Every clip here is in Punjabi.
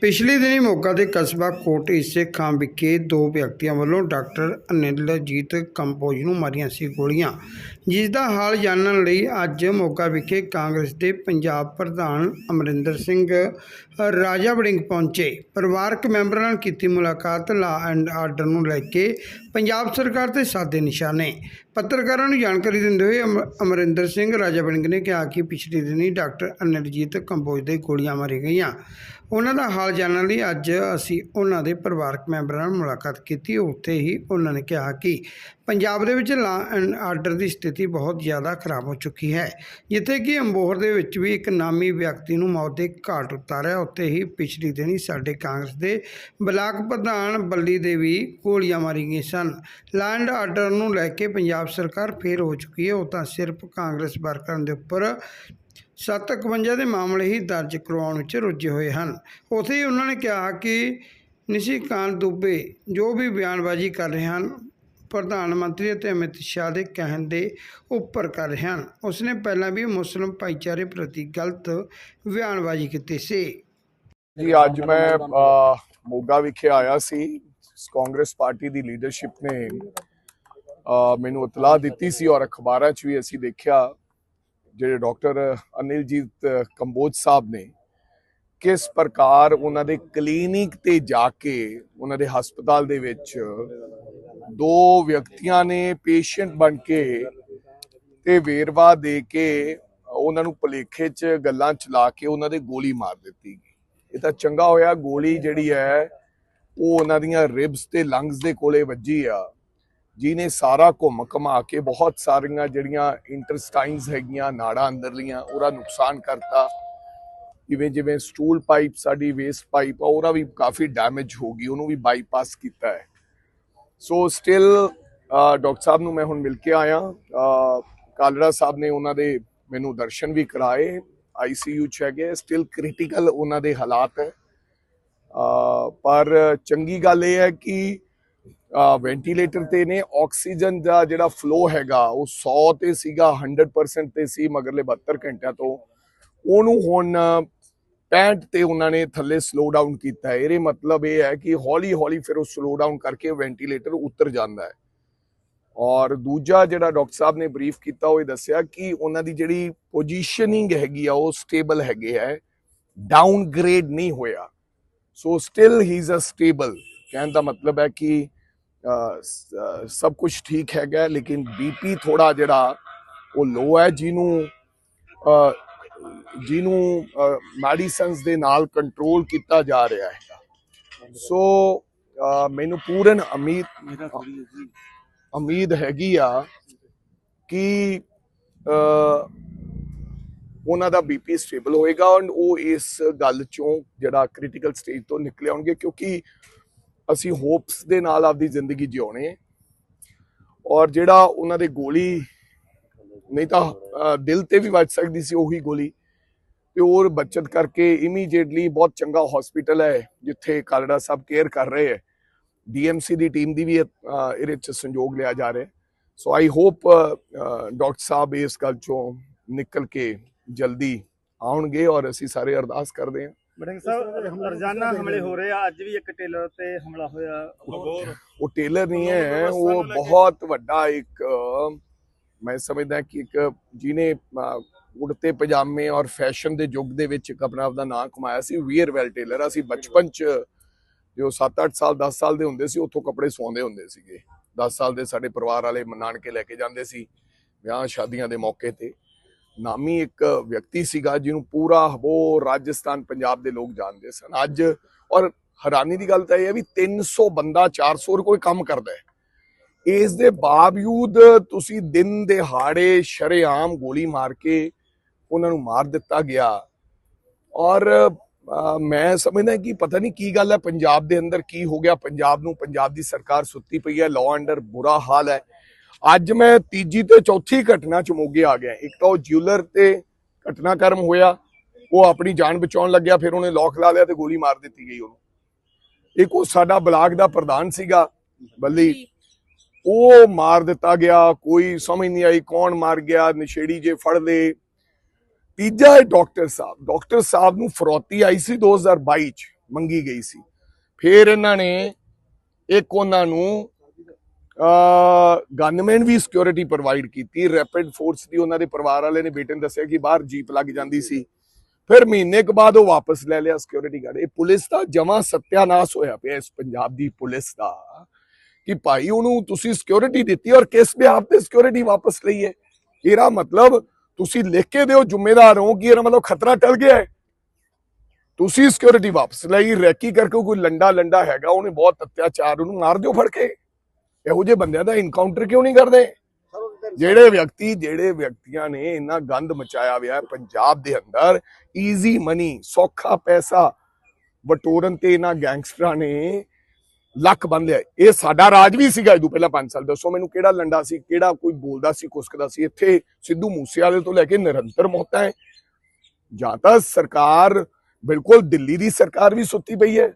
ਪਿਛਲੇ ਦਿਨੀ ਮੋਗਾ ਦੇ ਕਸਬਾ ਕੋਟ ਇਸੇ ਖਾਂ ਵਿਖੇ ਦੋ ਵਿਅਕਤੀਆਂ ਵੱਲੋਂ ਡਾਕਟਰ ਅਨਿਲਜੀਤ ਕੰਪੋਜ ਨੂੰ ਮਾਰੀਆਂ ਸੀ ਗੋਲੀਆਂ ਜਿਸ ਦਾ ਹਾਲ ਜਾਣਨ ਲਈ ਅੱਜ ਮੋਗਾ ਵਿਖੇ ਕਾਂਗਰਸ ਦੇ ਪੰਜਾਬ ਪ੍ਰਧਾਨ ਅਮਰਿੰਦਰ ਸਿੰਘ ਰਾਜਾ ਵੜਿੰਗ ਪਹੁੰਚੇ। ਪਰਿਵਾਰਕ ਮੈਂਬਰਾਂ ਨਾਲ ਕੀਤੀ ਮੁਲਾਕਾਤ, ਲਾ ਐਂਡ ਆਰਡਰ ਨੂੰ ਲੈ ਕੇ ਪੰਜਾਬ ਸਰਕਾਰ ਤੇ ਸਾਦੇ ਨਿਸ਼ਾਨੇ। ਪੱਤਰਕਾਰਾਂ ਨੂੰ ਜਾਣਕਾਰੀ ਦਿੰਦੇ ਹੋਏ ਅਮ- ਅਮਰਿੰਦਰ ਸਿੰਘ, ਰਾਜਾ ਵੜਿੰਗ ਨੇ ਕਿਹਾ ਕਿ ਪਿਛਲੇ ਦਿਨੀ ਡਾਕਟਰ ਅਨਿਲਜੀਤ ਕੰਬੋਜ ਦੇ ਗੋਲੀਆਂ ਮਾਰੀ ਗਈਆਂ। ਉਹਨਾਂ ਦਾ ਹਾਲ ਜਾਣਨ ਲਈ ਅੱਜ ਅਸੀਂ ਉਹਨਾਂ ਦੇ ਪਰਿਵਾਰਕ ਮੈਂਬਰਾਂ ਨਾਲ ਮੁਲਾਕਾਤ ਕੀਤੀ। ਉੱਥੇ ਹੀ ਉਹਨਾਂ ਨੇ ਕਿਹਾ ਕਿ ਪੰਜਾਬ ਦੇ ਵਿੱਚ ਲਾ ਐਂਡ ਆਰਡਰ ਦੀ ਸਥਿਤੀ ਬਹੁਤ ਜ਼ਿਆਦਾ ਖਰਾਬ ਹੋ ਚੁੱਕੀ ਹੈ, ਜਿੱਥੇ ਕਿ ਅੰਬੋਹਰ ਦੇ ਵਿੱਚ ਵੀ ਇੱਕ ਨਾਮੀ ਵਿਅਕਤੀ ਨੂੰ ਮੌਤ ਦੇ ਘਾਟ ਉਤਾਰਿਆ। ਉੱਥੇ ਹੀ ਪਿਛਲੀ ਦਿਨੀ ਸਾਡੇ ਕਾਂਗਰਸ ਦੇ ਬਲਾਕ ਪ੍ਰਧਾਨ ਬੱਲੀ ਦੇ ਵੀ ਗੋਲੀਆਂ ਮਾਰੀ ਗਈਆਂ ਸਨ। ਲਾ ਐਂਡ ਆਰਡਰ ਨੂੰ ਲੈ ਕੇ ਪੰਜਾਬ ਸਰਕਾਰ ਫੇਰ ਹੋ ਚੁੱਕੀ ਹੈ। ਉਹ ਤਾਂ ਸਿਰਫ ਕਾਂਗਰਸ ਵਰਕਰਾਂ ਦੇ ਉੱਪਰ 751 ਦੇ ਮਾਮਲੇ ਹੀ ਦਰਜ ਕਰਵਾਉਣ ਵਿੱਚ ਰੁੱਝੇ ਹੋਏ ਹਨ। ਉੱਥੇ ਹੀ ਉਹਨਾਂ ਨੇ ਕਿਹਾ ਕਿ ਨਿਸ਼ੀਕਾਂਤ ਦੁਬੇ ਜੋ ਵੀ ਬਿਆਨਬਾਜ਼ੀ ਕਰ ਰਹੇ ਹਨ ਪ੍ਰਧਾਨ ਮੰਤਰੀ ਅਤੇ ਅਮਿਤ ਸ਼ਾਹ ਦੇ ਕਹਿਣ ਦੇ ਉੱਪਰ ਕਰ ਰਹੇ ਹਨ। ਉਸਨੇ ਪਹਿਲਾਂ ਵੀ ਮੁਸਲਿਮ ਭਾਈਚਾਰੇ ਪ੍ਰਤੀ ਗਲਤ ਬਿਆਨਬਾਜ਼ੀ ਕੀਤੀ ਸੀ। ਜੀ, ਅੱਜ ਮੈਂ ਮੋਗਾ ਵਿਖੇ ਆਇਆ ਸੀ। ਕਾਂਗਰਸ ਪਾਰਟੀ ਦੀ ਲੀਡਰਸ਼ਿਪ ਨੇ ਮੈਨੂੰ ਇਤਲਾਹ ਦਿੱਤੀ ਸੀ ਔਰ ਅਖਬਾਰਾਂ 'ਚ ਵੀ ਅਸੀਂ ਦੇਖਿਆ, ਜਿਹੜੇ ਡਾਕਟਰ ਅਨਿਲਜੀਤ ਕੰਬੋਜ ਸਾਹਿਬ ਨੇ, ਕਿਸ ਪ੍ਰਕਾਰ ਉਹਨਾਂ ਦੇ ਕਲੀਨਿਕ ਤੇ ਜਾ ਕੇ ਉਹਨਾਂ ਦੇ ਹਸਪਤਾਲ ਦੇ ਵਿੱਚ ਦੋ ਵਿਅਕਤੀਆਂ ਨੇ ਪੇਸ਼ੈਂਟ ਬਣ ਕੇ ਤੇ ਵੇਰਵਾ ਦੇ ਕੇ ਉਹਨਾਂ ਨੂੰ ਭਲੇਖੇ 'ਚ ਗੱਲਾਂ ਚਲਾ ਕੇ ਉਹਨਾਂ ਦੇ ਗੋਲੀ ਮਾਰ ਦਿੱਤੀ ਇਹ ਤਾਂ ਚੰਗਾ ਹੋਇਆ, ਗੋਲੀ ਜਿਹੜੀ ਹੈ, ਉਹ ਉਹਨਾਂ ਦੀਆਂ ਰਿਬਸ ਤੇ ਲੰਗਸ ਦੇ ਕੋਲੇ ਵੱਜੀ ਆ, ਜਿਹਨੇ ਸਾਰਾ ਘੁੰਮ ਘਮਾ ਕੇ ਬਹੁਤ ਸਾਰੀਆਂ ਜਿਹੜੀਆਂ ਇੰਟਰਸਟਾਈਨਸ ਹੈਗੀਆਂ, ਨਾੜਾਂ ਅੰਦਰਲੀਆਂ, ਉਹਦਾ ਨੁਕਸਾਨ ਕਰਤਾ। ਇਵੇਂ ਜਿਵੇਂ ਸਟੂਲ ਪਾਈਪ ਸਾਡੀ ਵੇਸਟ ਪਾਈਪ ਆ, ਉਹਦਾ ਵੀ ਕਾਫੀ ਡੈਮੇਜ ਹੋ ਗਈ, ਉਹਨੂੰ ਵੀ ਬਾਈਪਾਸ ਕੀਤਾ ਹੈ। ਸੋ ਸਟਿਲ ਡਾਕਟਰ ਸਾਹਿਬ ਨੂੰ ਮੈਂ ਹੁਣ ਮਿਲ ਕੇ ਆਇਆ। uh, ਕਾਲੜਾ ਸਾਹਿਬ ਨੇ ਉਹਨਾਂ ਦੇ ਮੈਨੂੰ ਦਰਸ਼ਨ ਵੀ ਕਰਾਏ ਆਈਸੀਯੂ ਚ ਹੈਗੇ ਸਟਿਲ ਕ੍ਰਿਟੀਕਲ ਉਹਨਾਂ ਦੇ ਹਾਲਾਤ ਹੈ। uh, ਪਰ ਚੰਗੀ ਗੱਲ ਇਹ ਹੈ ਕਿ uh, ਵੈਂਟੀਲੇਟਰ ਤੇ ਨੇ ਆਕਸੀਜਨ ਦਾ ਜਿਹੜਾ ਫਲੋ ਹੈਗਾ, ਉਹ 100 ਤੇ ਸੀਗਾ 100% ਤੇ ਸੀ, ਮਗਰਲੇ 72 ਘੰਟਿਆਂ ਤੋਂ। ਉਹਨੂੰ ਹੁਣ 65 ਤੇ ਉਹਨਾਂ ਨੇ ਥੱਲੇ ਸਲੋ ਡਾਊਨ ਕੀਤਾ ਹੈ। ਇਹਦੇ ਮਤਲਬ ਇਹ ਹੈ ਕਿ ਹੌਲੀ ਹੌਲੀ ਫਿਰ ਉਹ ਸਲੋ ਡਾਊਨ ਕਰਕੇ ਵੈਂਟੀਲੇਟਰ ਉੱਤਰ ਜਾਂਦਾ ਹੈ। ਔਰ ਦੂਜਾ ਜਿਹੜਾ ਡਾਕਟਰ ਸਾਹਿਬ ਨੇ ਬਰੀਫ ਕੀਤਾ, ਉਹ ਇਹ ਦੱਸਿਆ ਕਿ ਉਹਨਾਂ ਦੀ ਜਿਹੜੀ ਪੋਜੀਸ਼ਨਿੰਗ ਹੈਗੀ ਆ, ਉਹ ਸਟੇਬਲ ਹੈਗੇ ਹੈ। ਡਾਊਨ ਗ੍ਰੇਡ ਨਹੀਂ ਹੋਇਆ। So still he is a stable ਕਹਿਣ ਦਾ ਮਤਲਬ ਹੈ ਕਿ ਸਭ ਕੁਝ ਠੀਕ ਹੈਗਾ, ਲੇਕਿਨ ਬੀਪੀ ਥੋੜਾ ਜਿਹੜਾ, ਉਹ ਲੋ ਹੈ, ਜਿਹਨੂੰ ਜਿਹਨੂੰ ਮੈਡੀਸਨਸ ਦੇ ਨਾਲ ਕੰਟਰੋਲ ਕੀਤਾ ਜਾ ਰਿਹਾ ਹੈ ਸੋ ਮੈਨੂੰ ਪੂਰਨ ਉਮੀਦ ਉਮੀਦ ਹੈਗੀ ਆ ਕਿ ਉਹਨਾਂ ਦਾ ਬੀਪੀ ਸਟੇਬਲ ਹੋਏਗਾ ਔਰ ਉਹ ਇਸ ਗੱਲ ਚੋਂ ਜਿਹੜਾ ਕ੍ਰਿਟੀਕਲ ਸਟੇਜ ਤੋਂ ਨਿਕਲ ਆਉਣਗੇ ਕਿਉਂਕਿ ਅਸੀਂ ਹੋਪਸ ਦੇ ਨਾਲ ਆਪਦੀ ਜ਼ਿੰਦਗੀ ਜਿਉਣੇ। ਔਰ ਜਿਹੜਾ ਉਹਨਾਂ ਦੇ ਗੋਲੀ ਨਹੀਂ ਤਾਂ ਦਿਲ ਤੇ ਵੀ ਵੱਜ ਸਕਦੀ ਸੀ ਉਹੀ ਗੋਲੀ। ਤੇ ਹੋਰ ਬਚਤ ਕਰਕੇ ਇਮੀਡੀਏਟਲੀ ਬਹੁਤ ਚੰਗਾ ਹਸਪੀਟਲ ਹੈ ਜਿੱਥੇ ਕਾਲੜਾ ਸਾਹਿਬ ਕੇਅਰ ਕਰ ਰਹੇ ਹੈ। ਡੀਐਮਸੀ ਦੀ ਟੀਮ ਦੀ ਵੀ ਇਹਦੇ ਚ ਸੰਯੋਗ ਲਿਆ ਜਾ ਰਿਹਾ ਸੋ ਆਈ ਹੋਪ ਡਾਕਟਰ ਸਾਹਿਬ ਇਸ ਗੱਲ ਚੋਂ ਨਿਕਲ ਕੇ ਜਲਦੀ ਆਉਣਗੇ ਔਰ ਅਸੀਂ ਸਾਰੇ ਅਰਦਾਸ ਕਰਦੇ ਹਾਂ। ਬੜਿੰਗ ਸਾਹਿਬ ਰੋਜ਼ਾਨਾ ਹਮਲੇ ਹੋ ਰਹੇ ਆ। ਅੱਜ ਵੀ ਇੱਕ ਟੇਲਰ ਤੇ ਹਮਲਾ ਹੋਇਆ। ਉਹ ਟੇਲਰ ਨਹੀਂ ਹੈ ਉਹ ਬਹੁਤ ਵੱਡਾ ਇੱਕ ਮੈਂ ਸਮਝਦਾ ਕਿ ਇੱਕ ਜਿਹਨੇ ਕੁੜਤੇ ਪਜਾਮੇ ਔਰ ਫੈਸ਼ਨ ਦੇ ਯੁੱਗ ਦੇ ਵਿੱਚ ਇੱਕ ਆਪਣਾ ਆਪਦਾ ਨਾਂ ਕਮਾਇਆ ਸੀ ਵੀਅਰ ਵੈਲ ਟੇਲਰ ਅਸੀਂ ਬਚਪਨ ਚ ਜੋ 7-8 ਸਾਲ 10 ਸਾਲ ਦੇ ਹੁੰਦੇ ਸੀ ਉੱਥੋਂ ਕੱਪੜੇ ਸਵਾਉਂਦੇ ਹੁੰਦੇ ਸੀਗੇ। 10 ਸਾਲ ਦੇ ਸਾਡੇ ਪਰਿਵਾਰ ਵਾਲੇ ਨਾਨਕੇ ਲੈ ਕੇ ਜਾਂਦੇ ਸੀ ਵਿਆਹ ਸ਼ਾਦੀਆਂ ਦੇ ਮੌਕੇ ਤੇ। ਨਾਮੀ ਇੱਕ ਵਿਅਕਤੀ ਸੀਗਾ ਜਿਹਨੂੰ ਪੂਰਾ ਉਹ ਰਾਜਸਥਾਨ ਪੰਜਾਬ ਦੇ ਲੋਕ ਜਾਣਦੇ ਸਨ। ਅੱਜ ਔਰ ਹੈਰਾਨੀ ਦੀ ਗੱਲ ਤਾਂ ਇਹ ਹੈ ਵੀ 300 ਬੰਦਾ 400 ਕੋਈ ਕੰਮ ਕਰਦਾ ਹੈ। ਇਸ ਦੇ ਬਾਵਜੂਦ ਤੁਸੀਂ ਦਿਨ ਦਿਹਾੜੇ ਸ਼ਰੇਆਮ ਗੋਲੀ ਮਾਰ ਕੇ ਉਹਨਾਂ ਨੂੰ ਮਾਰ ਦਿੱਤਾ ਗਿਆ। ਔਰ ਮੈਂ ਸਮਝਦਾ ਕਿ ਪਤਾ ਨਹੀਂ ਕੀ ਗੱਲ ਹੈ, ਪੰਜਾਬ ਦੇ ਅੰਦਰ ਕੀ ਹੋ ਗਿਆ। ਪੰਜਾਬ ਨੂੰ, ਪੰਜਾਬ ਦੀ ਸਰਕਾਰ ਸੁੱਤੀ ਪਈ ਹੈ ਲਾਅ ਅੰਡਰ ਬੁਰਾ ਹਾਲ ਹੈ। ਅੱਜ ਮੈਂ ਤੀਜੀ ਤੇ ਚੌਥੀ ਘਟਨਾ ਚ ਮੋਗੇ ਆ ਗਿਆ। ਇੱਕ ਤਾਂ ਉਹ ਜਿਊਲਰ ਤੇ ਘਟਨਾਕ੍ਰਮ ਹੋਇਆ। ਉਹ ਆਪਣੀ ਜਾਨ ਬਚਾਉਣ ਲੱਗਿਆ, ਫਿਰ ਉਹਨੇ ਲੋਕ ਲਾ ਲਿਆ ਤੇ ਗੋਲੀ ਮਾਰ ਦਿੱਤੀ ਗਈ ਉਹਨੂੰ। ਇੱਕ ਉਹ ਸਾਡਾ ਬਲਾਕ ਦਾ ਪ੍ਰਧਾਨ ਸੀਗਾ, ਬੱਲੀ। ਉਹ ਮਾਰ ਦਿੱਤਾ ਗਿਆ, ਕੋਈ ਸਮਝ ਨਹੀਂ ਆਈ ਕੌਣ ਮਾਰ ਗਿਆ, ਨਸ਼ੇੜੀ ਜੇ ਫੜ ਲਏ। ਤੀਜਾ ਹੈ ਡਾਕਟਰ ਸਾਹਿਬ। ਡਾਕਟਰ ਸਾਹਿਬ ਨੂੰ ਫਰੋਤੀ ਆਈ ਸੀ 2022 ਚ, ਮੰਗੀ ਗਈ ਸੀ। ਫਿਰ ਇਹਨਾਂ ਨੇ ਇੱਕ ਉਹਨਾਂ ਨੂੰ ਗਨਮੈਨ ਵੀ ਸਿਕਿਉਰਿਟੀ ਪ੍ਰੋਵਾਈਡ ਕੀਤੀ। ਰੈਪਿਡ ਫੋਰਸ ਦੀ ਉਹਨਾਂ ਦੇ ਪਰਿਵਾਰ ਵਾਲੇ ਨੇ ਬੇਟੇ ਨੇ ਦੱਸਿਆ ਕਿ ਬਾਹਰ ਜੀਪ ਲੱਗ ਜਾਂਦੀ ਸੀ। ਫਿਰ ਮਹੀਨੇ ਕੁ ਬਾਅਦ ਉਹ ਵਾਪਸ ਲੈ ਲਿਆ ਸਿਕਿਉਰਿਟੀ ਗਾਰਡ ਇਹ ਪੁਲਿਸ ਦਾ ਜਮਾ ਸਤਿਆਨਾਸ਼ ਹੋਇਆ ਪਿਆ ਇਸ ਪੰਜਾਬ ਦੀ ਪੁਲਿਸ ਦਾ। ਕਿ ਭਾਈ ਉਹਨੂੰ ਤੁਸੀਂ ਸਿਕਿਉਰਿਟੀ ਦਿੱਤੀ ਔਰ ਕਿਸ ਬਿਹਾਫ ਤੇ ਸਿਕਿਉਰਿਟੀ ਵਾਪਸ ਲਈ ਹੈ? ਇਹਦਾ ਮਤਲਬ ਤੁਸੀਂ ਲਿਖ ਕੇ ਦਿਓ, ਜ਼ਿੰਮੇਦਾਰ ਹੋ, ਕਿ ਇਹਦਾ ਮਤਲਬ ਖਤਰਾ ਟਲ ਗਿਆ ਹੈ। ਤੁਸੀਂ ਸਿਕਿਉਰਿਟੀ ਵਾਪਸ ਲਈ, ਰੈਕੀ ਕਰਕੇ ਕੋਈ ਲੰਡਾ ਲੰਡਾ ਹੈਗਾ, ਉਹਨੇ ਬਹੁਤ ਅਤਿਆਚਾਰ ਉਹਨੂੰ ਮਾਰ ਦਿਓ ਫੜ ਕੇ। ਇਹੋ ਜਿਹੇ ਬੰਦਿਆਂ ਦਾ ਇਨਕਾਊਂਟਰ ਕਿਉਂ ਨਹੀਂ ਕਰਦੇ? ਜਿਹੜੇ ਵਿਅਕਤੀ, ਜਿਹੜੇ ਵਿਅਕਤੀਆਂ ਨੇ ਇੰਨਾ ਗੰਦ ਮਚਾਇਆ ਹੋਇਆ ਪੰਜਾਬ ਦੇ ਅੰਦਰ ਈਜ਼ੀ ਮਨੀ ਸੌਖਾ ਪੈਸਾ, ਵਟੋਰਨ ਤੇ ਇਹਨਾਂ ਗੈਂਗਸਟਰਾਂ ਨੇ ਲੱਕ ਬੰਨ ਲਿਆ ਇਹ ਸਾਡਾ ਰਾਜ ਵੀ ਸੀਗਾ ਇਹਦੋਂ ਪਹਿਲਾਂ 5 ਸਾਲ। ਦੱਸੋ ਮੈਨੂੰ ਕਿਹੜਾ ਲੰਡਾ ਸੀ, ਕਿਹੜਾ ਕੋਈ ਬੋਲਦਾ ਸੀ, ਕੁਸਕਦਾ ਸੀ? ਇੱਥੇ ਸਿੱਧੂ ਮੂਸੇਵਾਲੇ ਤੋਂ ਲੈ ਕੇ ਨਿਰੰਤਰ ਮੌਤਾਂ ਹੈ। ਜਾਂ ਤਾਂ ਸਰਕਾਰ ਬਿਲਕੁਲ ਦਿੱਲੀ ਦੀ ਸਰਕਾਰ ਵੀ ਸੁੱਤੀ ਪਈ ਹੈ।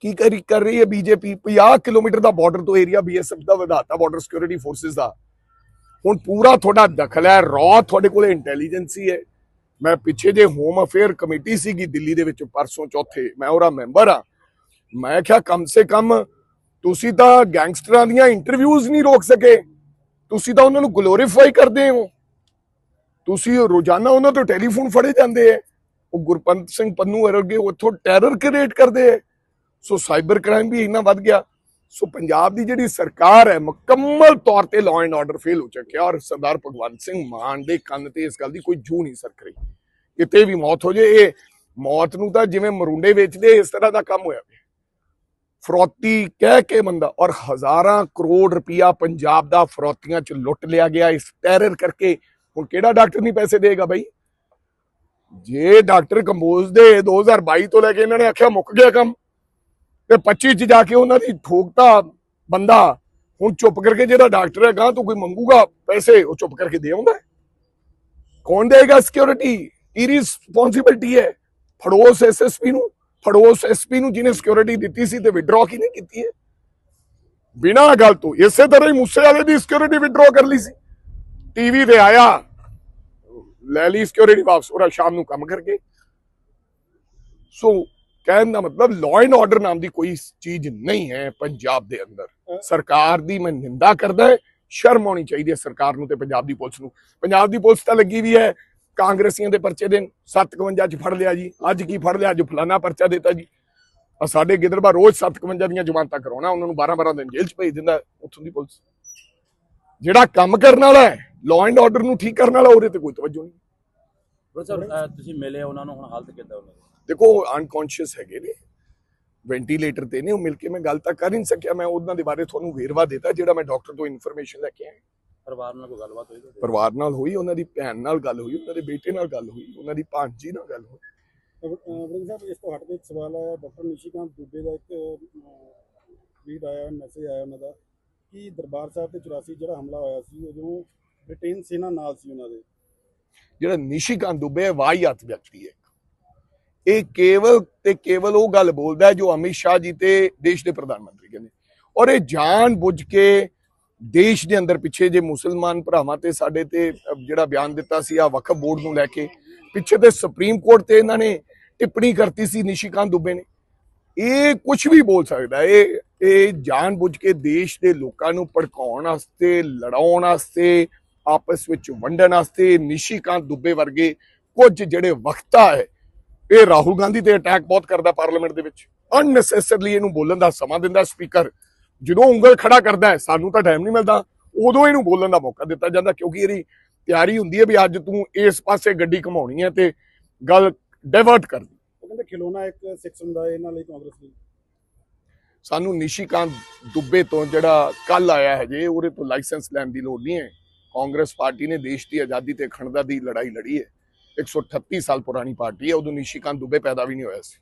ਕੀ ਕਰੀ ਕਰ ਰਹੀ ਹੈ ਬੀਜੇਪੀ? 50 ਕਿਲੋਮੀਟਰ ਦਾ ਬਾਰਡਰ ਤੋਂ ਏਰੀਆ ਬੀਐਸਐਫ ਦਾ ਵਧਾਤਾ ਬਾਰਡਰ ਸਿਕਿਉਰਿਟੀ ਫੋਰਸਸ ਦਾ। ਹੁਣ ਪੂਰਾ ਤੁਹਾਡਾ ਦਖਲ ਹੈ ਰੌ ਤੁਹਾਡੇ ਕੋਲੇ ਇੰਟੈਲੀਜੈਂਸੀ ਹੈ ਮੈਂ ਪਿੱਛੇ ਜੇ ਹੋਮ ਅਫੇਅਰ ਕਮੇਟੀ ਸੀਗੀ ਦਿੱਲੀ ਦੇ ਵਿੱਚ ਪਰਸੋਂ ਚੌਥੇ, ਮੈਂ ਉਹਦਾ ਮੈਂਬਰ ਆ ਮੈਂ ਕਿਹਾ ਕਮ ਸੇ ਕਮ ਤੁਸੀਂ ਤਾਂ ਗੈਂਗਸਟਰਾਂ ਦੀਆਂ ਇੰਟਰਵਿਊਜ਼ ਨਹੀਂ ਰੋਕ ਸਕੇ। ਤੁਸੀਂ ਤਾਂ ਉਹਨਾਂ ਨੂੰ ਗਲੋਰੀਫਾਈ ਕਰਦੇ ਹੋ। ਤੁਸੀਂ ਰੋਜ਼ਾਨਾ ਉਹਨਾਂ ਤੋਂ ਟੈਲੀਫੋਨ ਫੜੇ ਜਾਂਦੇ ਐ ਉਹ ਗੁਰਪੰਤ ਸਿੰਘ ਪੰਨੂ ਵਰਗੇ ਉੱਥੋਂ ਟੈਰਰ ਕ੍ਰੀਏਟ ਕਰਦੇ ਐ ਸੋ ਸਾਈਬਰ ਕ੍ਰਾਈਮ ਵੀ ਇੰਨਾ ਵੱਧ ਗਿਆ। ਸੋ ਪੰਜਾਬ ਦੀ ਜਿਹੜੀ ਸਰਕਾਰ ਹੈ, ਮੁਕੰਮਲ ਤੌਰ ਤੇ ਲਾਅ ਐਂਡ ਆਰਡਰ ਫੇਲ ਹੋ ਚੁੱਕਿਆ ਔਰ ਸਰਦਾਰ ਭਗਵੰਤ ਸਿੰਘ ਮਾਨ ਦੇ ਕੰਨ ਤੇ ਇਸ ਗੱਲ ਦੀ ਕੋਈ ਜੂ ਨਹੀਂ ਸਰਕ ਰਹੀ। ਕਿਤੇ ਵੀ ਮੌਤ ਹੋ ਜੇ ਇਹ ਮੌਤ ਨੂੰ ਤਾਂ ਜਿਵੇਂ ਮਰੁੰਡੇ ਵੇਚਦੇ ਇਸ ਤਰ੍ਹਾਂ ਦਾ ਕੰਮ ਹੋਇਆ ਫਰੋਤੀ ਕਹਿ ਕੇ ਬੰਦਾ ਔਰ ਹਜ਼ਾਰਾਂ ਕਰੋੜ ਰੁਪਇਆ ਪੰਜਾਬ ਦਾ ਫਰੋਤੀਆਂ ਚ ਲੁੱਟ ਲਿਆ ਗਿਆ। ਇਸ ਟੈਰਰ ਕਰਕੇ ਹੁਣ ਕਿਹੜਾ ਡਾਕਟਰ ਨਹੀਂ ਪੈਸੇ ਦੇਗਾ ਬਾਈ? ਜੇ ਡਾਕਟਰ ਕੰਬੋਜ ਦੇ 2022 ਤੋਂ ਲੈ ਕੇ ਇਹਨਾਂ ਨੇ ਆਖਿਆ ਮੁੱਕ ਗਿਆ ਕੰਮ, ਤੇ 25 ਚ ਜਾ ਕੇ ਉਹਨਾਂ ਦੀ ਠੋਕਤਾ ਬੰਦਾ ਹੁਣ ਚੁੱਪ ਕਰਕੇ ਜਿਹੜਾ ਡਾਕਟਰ ਹੈ ਗਾਂ ਤੋਂ ਕੋਈ ਮੰਗੂਗਾ ਪੈਸੇ, ਉਹ ਚੁੱਪ ਕਰਕੇ ਦੇ ਆਉਂਦਾ ਕੌਣ ਦੇਗਾ ਸਿਕਿਉਰਿਟੀ ਇਹ ਰਿਸਪੌਂਸਿਬਿਲਟੀ ਹੈ? ਫੜੋਸ ਐਸਐਸਪੀ ਨੂੰ। ਫੜੋਸ ਐਸਪੀ ਨੂੰ ਜਿਹਨੇ ਸਿਕਿਉਰਿਟੀ ਦਿੱਤੀ ਸੀ ਤੇ ਵਿਡਰਾਅ ਕਿਹਨੇ ਕੀਤੀ ਹੈ? ਬਿਨਾਂ ਗੱਲ ਤੋਂ ਇਸੇ ਤਰ੍ਹਾਂ ਹੀ ਮੂਸੇ ਵਾਲੇ ਦੀ ਸਿਕਿਉਰਿਟੀ ਵਿਡਰਾਅ ਕਰ ਲਈ ਸੀ। ਟੀਵੀ ਤੇ ਆਇਆ ਲੈ ਲਈ ਸਿਕਿਉਰਿਟੀ ਵਾਪਸ ਉਹਦਾ ਸ਼ਾਮ ਨੂੰ ਕੰਮ ਕਰਕੇ। ਸੋ ਕਹਿਣ ਦਾ ਮਤਲਬ ਲਾਅ ਐਂਡ ਆਰਡਰ ਨਾਮ ਦੀ ਕੋਈ ਚੀਜ਼ ਨਹੀਂ ਹੈ ਪੰਜਾਬ ਦੇ ਅੰਦਰ। ਸਰਕਾਰ ਦੀ ਮੈਂ ਨਿੰਦਾ ਕਰਦਾ ਹੈ ਸ਼ਰਮ ਆਉਣੀ ਚਾਹੀਦੀ ਹੈ ਸਰਕਾਰ ਨੂੰ ਤੇ ਪੰਜਾਬ ਦੀ ਪੁਲਿਸ ਨੂੰ। ਪੰਜਾਬ ਦੀ ਪੁਲਿਸ ਤਾਂ ਲੱਗੀ ਵੀ ਹੈ ਕਾਂਗਰਸੀਆਂ ਦੇ ਪਰਚੇ ਦੇ 57 ਚ ਫੜ ਲਿਆ ਜੀ। ਅੱਜ ਕੀ ਫੜ ਲਿਆ? ਅੱਜ ਫਲਾਨਾ ਪਰਚਾ ਦਿੱਤਾ ਜੀ। ਆ ਸਾਡੇ ਗਿੱਦੜਬਾ ਰੋਜ਼ 57 ਦੀਆਂ ਜ਼ਮਾਨਤਾਂ ਕਰਾਉਣਾ ਉਹਨਾਂ ਨੂੰ 12 12 ਦਿਨ ਜੇਲ੍ਹ 'ਚ ਭੇਜ ਦਿੰਦਾ ਉੱਥੋਂ ਦੀ ਪੁਲਿਸ। ਜਿਹੜਾ ਕੰਮ ਕਰਨ ਵਾਲਾ ਹੈ ਲਾਅ ਐਂਡ ਆਰਡਰ ਨੂੰ ਠੀਕ ਕਰਨ ਵਾਲਾ ਉਹਦੇ ਤੇ ਕੋਈ ਤਵੱਜੋ ਨਹੀਂ। ਤੁਸੀਂ ਮਿਲੇ ਉਹਨਾਂ ਨੂੰ ਹੁਣ ਹਾਲਤ ਕਿੱਦਾਂ ਉਹਨਾਂ ਦੀ? ਦੇਖੋ ਅਨਕੌਂਸ਼ੀਅਸ ਹੈਗੇ ਨੇ। ਵੈਂਟੀਲੇਟਰ ਤੇ ਨੇ ਉਹ ਮਿਲ ਕੇ ਮੈਂ ਗੱਲ ਤਾਂ ਕਰ ਨਹੀਂ ਸਕਿਆ। ਮੈਂ ਉਹਨਾਂ ਦੇ ਬਾਰੇ ਤੁਹਾਨੂੰ ਵੇਰਵਾ ਦਿੱਤਾ ਜਿਹੜਾ ਮੈਂ ਡਾਕਟਰ ਤੋਂ ਇਨਫੋਰਮੇਸ਼ਨ ਲੈ ਕੇ ਆਇਆ। ਪਰਿਵਾਰ ਨਾਲ ਕੋਈ ਗੱਲਬਾਤ ਹੋਈ ਤੁਹਾਡੀ ਪਰਿਵਾਰ ਨਾਲ ਹੋਈ ਉਹਨਾਂ ਦੀ ਭੈਣ ਨਾਲ ਗੱਲ ਹੋਈ ਉਹਨਾਂ ਦੇ ਬੇਟੇ ਨਾਲ ਗੱਲ ਹੋਈ ਉਹਨਾਂ ਦੀ ਭਾਂਜੀ ਨਾਲ ਗੱਲ ਹੋਈ। ਵਰਿੰਦਰ ਸਾਹਿਬ ਇਸ ਤੋਂ ਹਟ ਕੇ ਇੱਕ ਸਵਾਲ ਆਇਆ ਡਾਕਟਰ ਨਿਸ਼ੀਕਾਂਤ ਦੁਬੇ ਦਾ ਇੱਕ ਟਵੀਟ ਆਇਆ ਮੈਸੇਜ ਆਇਆ ਉਹਨਾਂ ਦਾ ਕਿ ਦਰਬਾਰ ਸਾਹਿਬ ਤੇ 84 ਜਿਹੜਾ ਹਮਲਾ ਹੋਇਆ ਸੀ ਉਦੋਂ ਬ੍ਰਿਟੇਨ ਸੈਨਾ ਨਾਲ ਸੀ ਉਹਨਾਂ ਦੇ। ਜਿਹੜਾ ਨਿਸ਼ਿਕਾਂਤ ਦੁਬੇ ਹੈ ਵਾਹੀਆਤ ਵਿਅਕਤੀ ਹੈ ਇਹ ਕੇਵਲ ਤੇ ਕੇਵਲ ਉਹ ਗੱਲ ਬੋਲਦਾ ਹੈ ਜੋ ਅਮਿਤ ਸ਼ਾਹ ਜੀ ਤੇ ਦੇਸ਼ ਦੇ ਪ੍ਰਧਾਨ ਮੰਤਰੀ ਕਹਿੰਦੇ ਔਰ ਇਹ ਜਾਣ ਬੁੱਝ ਕੇ ਦੇਸ਼ ਦੇ ਅੰਦਰ ਪਿੱਛੇ ਜੇ ਮੁਸਲਮਾਨ ਭਰਾਵਾਂ ਤੇ ਸਾਡੇ ਤੇ ਜਿਹੜਾ ਬਿਆਨ ਦਿੱਤਾ ਸੀ ਆ ਵਕਫ ਬੋਰਡ ਨੂੰ ਲੈ ਕੇ, ਪਿੱਛੇ ਤੇ ਸੁਪਰੀਮ ਕੋਰਟ ਤੇ ਇਹਨਾਂ ਨੇ ਟਿੱਪਣੀ ਕਰਤੀ ਸੀ, ਨਿਸ਼ਿਕਾਂਤ ਦੁਬੇ ਨੇ। ਇਹ ਕੁਝ ਵੀ ਬੋਲ ਸਕਦਾ ਇਹ ਇਹ ਜਾਣ ਕੇ ਦੇਸ਼ ਦੇ ਲੋਕਾਂ ਨੂੰ ਭੜਕਾਉਣ ਵਾਸਤੇ, ਲੜਾਉਣ ਵਾਸਤੇ, ਆਪਸ ਵਿੱਚ ਵੰਡਣ ਵਾਸਤੇ ਨਿਸ਼ੀਕਾਂਤ ਦੁਬੇ ਵਰਗੇ ਕੁਝ ਜਿਹੜੇ ਵਕਤਾ ਹੈ, ਇਹ ਰਾਹੁਲ ਗਾਂਧੀ ਤੇ ਅਟੈਕ ਬਹੁਤ ਕਰਦਾ ਪਾਰਲੀਮੈਂਟ ਦੇ ਵਿੱਚ। ਅਨਨੈਸੈਸਰਲੀ ਇਹਨੂੰ ਬੋਲਣ ਦਾ ਸਮਾਂ ਦਿੰਦਾ ਸਪੀਕਰ ਜਦੋਂ ਉਂਗਲ ਖੜਾ ਕਰਦਾ ਸਾਨੂੰ ਤਾਂ ਟਾਈਮ ਨਹੀਂ ਮਿਲਦਾ। ਉਦੋਂ ਇਹਨੂੰ ਬੋਲਣ ਦਾ ਮੌਕਾ ਦਿੱਤਾ ਜਾਂਦਾ ਕਿਉਂਕਿ ਇਹਦੀ ਤਿਆਰੀ ਹੁੰਦੀ ਹੈ ਵੀ ਅੱਜ ਤੂੰ ਇਸ ਪਾਸੇ ਗੱਡੀ ਘਮਾਉਣੀ ਹੈ ਤੇ ਗੱਲ ਡਾਇਵਰਟ ਕਰ ਦੀ ਉਹ ਕਹਿੰਦੇ ਖਿਲੌਣਾ ਇੱਕ ਹੁੰਦਾ ਹੈ ਇਹਨਾਂ ਲਈ ਕਾਂਗਰਸ ਲਈ। ਸਾਨੂੰ ਨਿਸ਼ਿਕਾਂਤ ਦੁੱਬੇ ਤੋਂ ਜਿਹੜਾ ਕੱਲ ਆਇਆ ਹੈ ਜੇ ਉਹਦੇ ਤੋਂ ਲਾਇਸੈਂਸ ਲੈਣ ਦੀ ਲੋੜ ਨਹੀਂ ਹੈ। ਕਾਂਗਰਸ ਪਾਰਟੀ ਨੇ ਦੇਸ਼ ਦੀ ਆਜ਼ਾਦੀ ਤੇ ਅਖੰਡਤਾ ਦੀ ਲੜਾਈ ਲੜੀ ਹੈ। 138 ਸਾਲ ਪੁਰਾਣੀ ਪਾਰਟੀ ਹੈ ਉਦੋਂ ਨਿਸ਼ਿਕਾਂਤ ਦੁੱਬੇ ਪੈਦਾ ਵੀ ਨਹੀਂ ਹੋਇਆ ਸੀ।